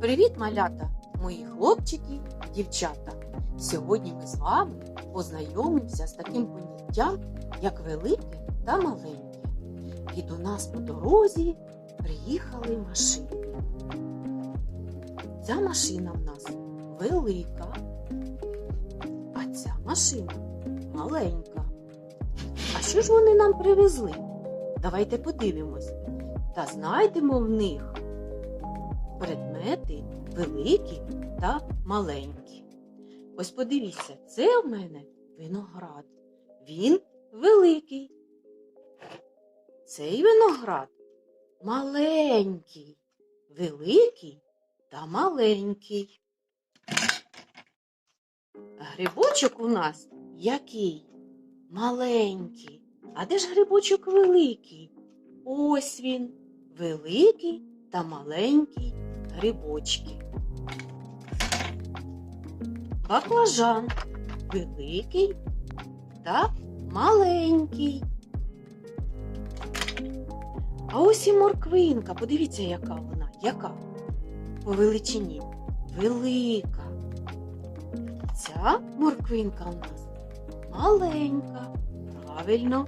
Привіт, малята, мої хлопчики і дівчата. Сьогодні ми з вами познайомимося з таким поняттям, як велике та маленьке. І до нас по дорозі приїхали машини. Ця машина в нас велика, а ця машина маленька. А що ж вони нам привезли? Давайте подивимось та знайдемо в них предмети великі та маленькі. Ось подивіться, це в мене виноград. Він великий. Цей виноград маленький, великий та маленький. Грибочок у нас який? Маленький. А де ж грибочок великий? Ось він, великий та маленький грибочки. Баклажан великий та маленький. А ось і морквинка. Подивіться, яка вона, яка по величині велика. Ця морквинка у нас маленька. Правильно.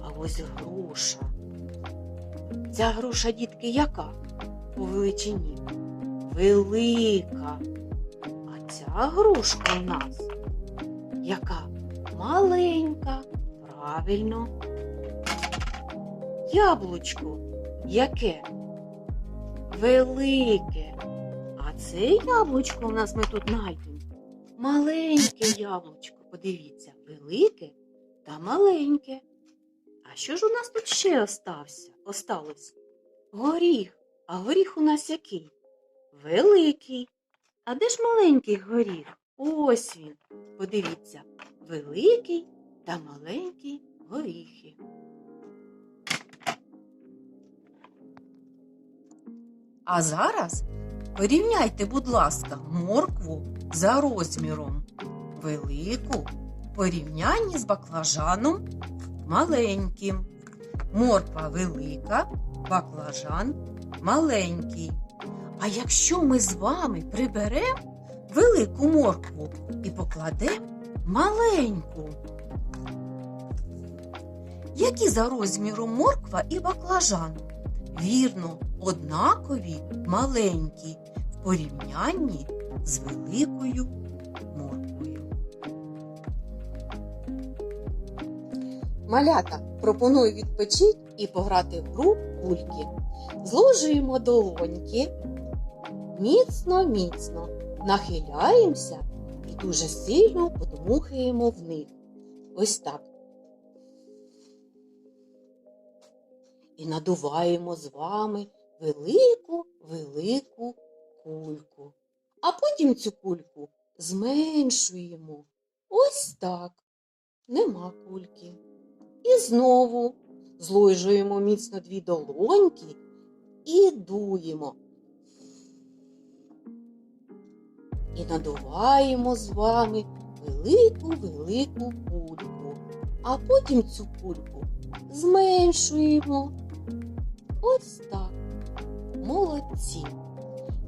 А ось груша. Ця груша, дітки, яка по величині? Велика. А ця грушка у нас яка маленька. Правильно. Яблучко яке? Велике. А це яблучко у нас ми тут знайдемо. Маленьке яблучко. Подивіться, велике та маленьке. А що ж у нас тут ще остався? Осталось? Горіх. А горіх у нас який? Великий. А де ж маленький горіх? Ось він. Подивіться, великий та маленький горіхи. А зараз порівняйте, будь ласка, моркву за розміром. Велику в порівнянні з баклажаном маленьким. Морква велика, баклажан маленький. А якщо ми з вами приберемо велику моркву і покладемо маленьку. Які за розміром морква і баклажан? Вірно, однакові маленькі в порівнянні з великою морквою. Малята пропоную відпочити і пограти в гру кульки. Зложуємо долоньки міцно, міцно, нахиляємося і дуже сильно подмухаємо в них. Ось так. І надуваємо з вами велику, велику кульку. А потім цю кульку зменшуємо. Ось так. Нема кульки. І знову зложуємо міцно дві долоньки і дуємо. І надуваємо з вами велику-велику кульку. А потім цю кульку зменшуємо. Ось так. Молодці.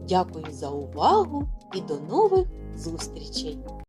Дякую за увагу і до нових зустрічей!